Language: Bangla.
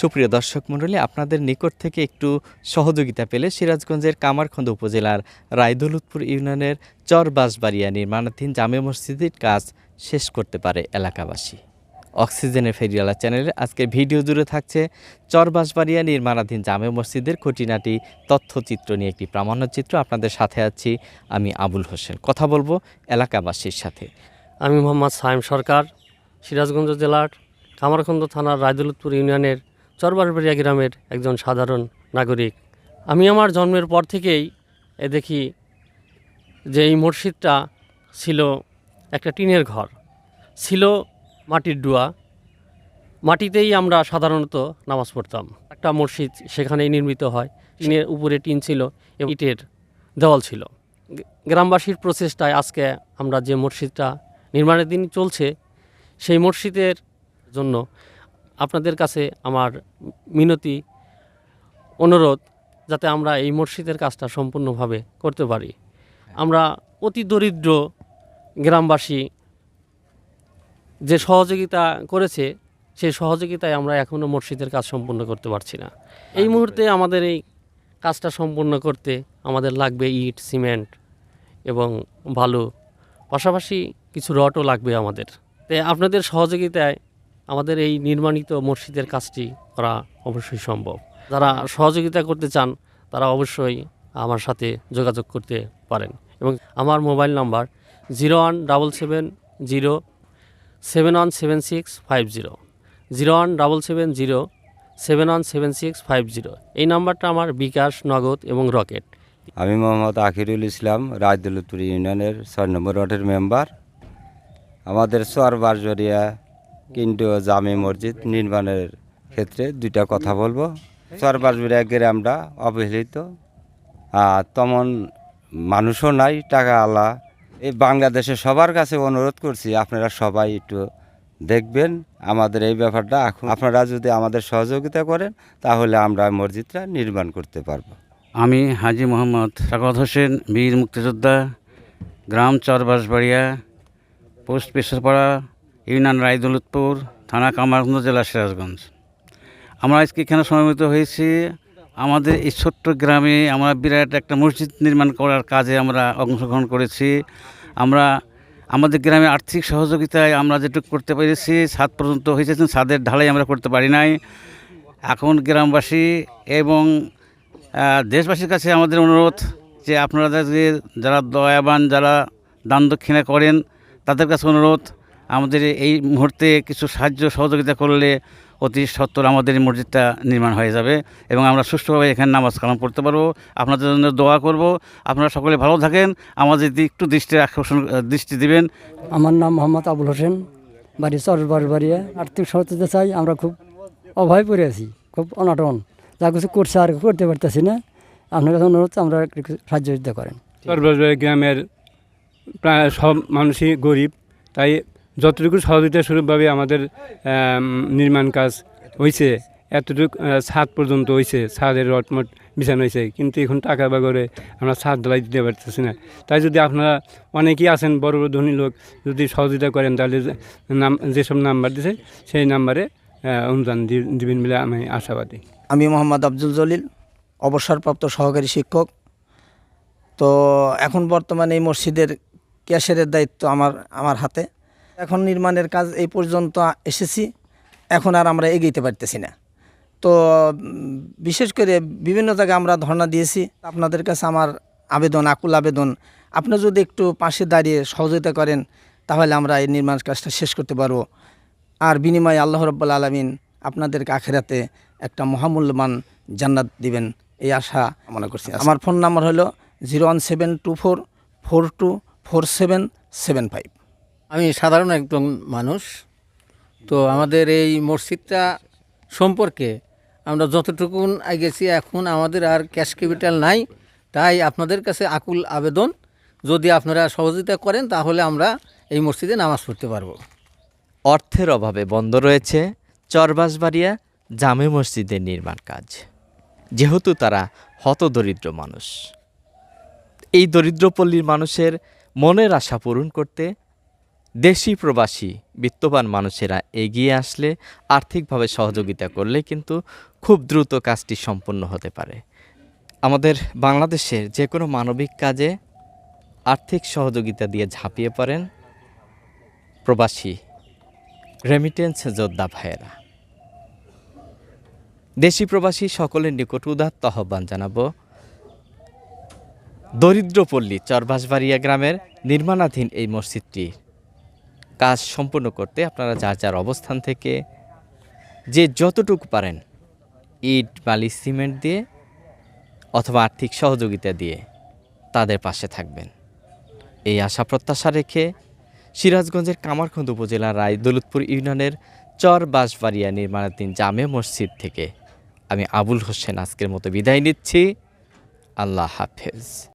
সুপ্রিয় দর্শক মণ্ডলী, আপনাদের নিকট থেকে একটু সহযোগিতা পেলে সিরাজগঞ্জের কামারখন্দ উপজেলার রায়দৌলতপুর ইউনিয়নের চর বাঁশবাড়িয়া নির্মাণাধীন জামে মসজিদের কাজ শেষ করতে পারে এলাকাবাসী। অক্সিজেনের ফেরিয়ালা চ্যানেলে আজকে ভিডিও জুড়ে থাকছে চর বাঁশবাড়িয়া নির্মাণাধীন জামে মসজিদের খুঁটিনাটি তথ্যচিত্র নিয়ে একটি প্রামাণ্যচিত্র। আপনাদের সাথে আছি আমি আবুল হোসেন। কথা বলব এলাকাবাসীর সাথে। আমি মোহাম্মদ সাইম সরকার, সিরাজগঞ্জ জেলার কামারখন্দ থানার রায়দুলতপুর ইউনিয়নের চরবারবাড়িয়া গ্রামের একজন সাধারণ নাগরিক। আমি আমার জন্মের পর থেকেই এ দেখি যে এই মসজিদটা ছিল একটা টিনের ঘর। ছিল মাটির ডুয়া। মাটিতেই আমরা সাধারণত নামাজ পড়তাম। একটা মসজিদ সেখানেই নির্মিত হয়। টিনের উপরে টিন ছিল এবং ইটের দেওয়াল ছিল। গ্রামবাসীর প্রচেষ্টায় আজকে আমরা যে মসজিদটা নির্মাণের দিন চলছে, সেই মসজিদের জন্য আপনাদের কাছে আমার মিনতি অনুরোধ যাতে আমরা এই মসজিদের কাজটা সম্পূর্ণভাবে করতে পারি। আমরা অতি দরিদ্র গ্রামবাসী যে সহযোগিতা করেছে সেই সহযোগিতায় আমরা এখনও মসজিদের কাজ সম্পূর্ণ করতে পারছি না। এই মুহূর্তে আমাদের এই কাজটা সম্পূর্ণ করতে আমাদের লাগবে ইট সিমেন্ট এবং বালু। পাশাপাশি কিছু রডও লাগবে আমাদের। তাই আপনাদের সহযোগিতায় আমাদের এই নির্মাণিত মসজিদের কাজটি করা অবশ্যই সম্ভব। যারা সহযোগিতা করতে চান, তারা অবশ্যই আমার সাথে যোগাযোগ করতে পারেন এবং আমার mobile number zero one double seven zero seven one seven six five zero. Zero one double seven zero seven one seven six five zero. এই নাম্বারটা আমার বিকাশ, নগদ এবং রকেট। আমি মোহাম্মদ আখিরুল ইসলাম রায়দুলতুর ইউনিয়নের ছয় নম্বর ওয়ার্ডের মেম্বার। আমাদের চর বারজরিয়া কিন্তু জামে মসজিদ নির্মাণের ক্ষেত্রে দুইটা কথা বলব। চর বারজরিয়া গ্রামটা অবহেলিত। আর তেমন মানুষও নাই, টাকা আলা। এই বাংলাদেশে সবার কাছে অনুরোধ করছি, আপনারা সবাই একটু দেখবেন আমাদের এই ব্যাপারটা। এখন আপনারা যদি আমাদের সহযোগিতা করেন, তাহলে আমরা মসজিদটা নির্মাণ করতে পারব। আমি হাজি মোহাম্মদ সাকত হোসেন, বীর মুক্তিযোদ্ধা, গ্রাম চরবাসবাড়িয়া পোস্ট পেশাপাড়া ইউনিয়ন রায়দৌলতপুর, থানা কামারগঞ্জ জেলা সিরাজগঞ্জ। আমরা আজকে এখানে সমবেত হয়েছি। আমাদের এই ছোট্ট গ্রামে আমরা বিরাট একটা মসজিদ নির্মাণ করার কাজে আমরা অংশগ্রহণ করেছি। আমরা, আমাদের গ্রামে আর্থিক সহযোগিতায় আমরা যেটুকু করতে পেরেছি, ছাদ পর্যন্ত হয়েছে, ছাদের ঢালাই আমরা করতে পারি নাই। এখন গ্রামবাসী এবং দেশবাসীর কাছে আমাদের অনুরোধ যে আপনারা যারা দয়াবান, যারা দান দক্ষিণা করেন, তাদের কাছে অনুরোধ আমাদের এই মুহূর্তে কিছু সাহায্য সহযোগিতা করলে অতি সত্তর আমাদের এই মসজিদটা নির্মাণ হয়ে যাবে এবং আমরা সুষ্ঠুভাবে এখানে নামাজ কালাম পড়তে পারব। আপনাদের জন্য দোয়া করব। আপনারা সকলে ভালো থাকেন। আমাদের একটু দৃষ্টি আকর্ষণ দৃষ্টি দিবেন। আমার নাম মোহাম্মদ আবুল হোসেন বাড়ি চরবার বাড়িয়া আর্থিক সহযোগিতা চাই আমরা খুব অভয় পড়ে আছি খুব অনাটন। যা কিছু করছে আর করতে পারতেছি না। আপনার কাছে অনুরোধ আমরা একটু সাহায্য করেন সর্বজয় গ্রামের প্রায় সব মানুষই গরিব তাই যতটুকু সহযোগিতা স্বরূপভাবে আমাদের নির্মাণ কাজ হয়েছে এতটুকু ছাদ পর্যন্ত হয়েছে ছাদের রটমট বিছানো হয়েছে কিন্তু এখন টাকা বাগরে আমরা ছাদ ঢালাই দিতে পারতেছি না। তাই যদি আপনারা অনেকেই আছেন, বড় বড় ধনী লোক, যদি সহযোগিতা করেন, তাহলে নাম, যেসব নাম্বার দিছে, সেই নাম্বারে অনুদান দিবেন বলে আমি আশাবাদী। আমি মোহাম্মদ আব্দুল জলিল, অবসরপ্রাপ্ত সহকারী শিক্ষক। তো এখন বর্তমানে এই মসজিদের ক্যাশের দায়িত্ব আমার আমার হাতে। এখন নির্মাণের কাজ এই পর্যন্ত এসেছি। এখন আর আমরা এগিয়েতে পারতেছি না। তো বিশেষ করে বিভিন্ন জায়গায় আমরা ধর্ণা দিয়েছি। আপনাদের কাছে আমার আবেদন আকুল আবেদন। আপনি যদি একটু পাশে দাঁড়িয়ে সহযোগিতা করেন তাহলে আমরা এই নির্মাণ কাজটা শেষ করতে পারব। আর বিনিময়ে আল্লাহ রব্বুল আলমিন আপনাদেরকে আখেরাতে একটা মহামূল্যবান জান্নাত দিবেন। এই আশা মনে করছি। আমার ফোন নাম্বার হলো zero one seven two four four two four seven seven five. আমি সাধারণ একজন মানুষ। তো আমাদের এই মসজিদটা সম্পর্কে আমরা যতটুকুন গেছি এখন আমাদের আর ক্যাশ ক্যাপিটাল নাই। তাই আপনাদের কাছে আকুল আবেদন, যদি আপনারা সহযোগিতা করেন, তাহলে আমরা এই মসজিদে নামাজ পড়তে পারব। অর্থের অভাবে বন্ধ রয়েছে চরবাসবাড়িয়া জামে মসজিদের নির্মাণ কাজ। যেহেতু তারা হতদরিদ্র মানুষ। এই দরিদ্রপল্লীর মানুষের মনের আশা পূরণ করতে দেশি প্রবাসী, বিত্তবান মানুষেরা এগিয়ে আসলে আর্থিকভাবে সহযোগিতা করলে কিন্তু খুব দ্রুত কাজটি সম্পন্ন হতে পারে। আমাদের বাংলাদেশের যে কোনো মানবিক কাজে আর্থিক সহযোগিতা দিয়ে ঝাঁপিয়ে পড়েন প্রবাসী রেমিটেন্স যোদ্ধা ভাইয়েরা। দেশি প্রবাসী সকলের নিকট উদাত্ত আহ্বান জানাব, দরিদ্রপল্লী চরবাসবাড়িয়া গ্রামের নির্মাণাধীন এই মসজিদটি কাজ সম্পূর্ণ করতে আপনারা যার যার অবস্থান থেকে যে যতটুকু পারেন ইট, বালি, সিমেন্ট দিয়ে অথবা আর্থিক সহযোগিতা দিয়ে তাদের পাশে থাকবেন। এই আশা প্রত্যাশা রেখে সিরাজগঞ্জের কামারখন্দ উপজেলার রায় দৌলতপুর ইউনিয়নের চর বাঁশবাড়িয়া নির্মাণাধীন জামে মসজিদ থেকে আমি আবুল হোসেন আজকের মতো বিদায় নিচ্ছি। আল্লাহ হাফেজ।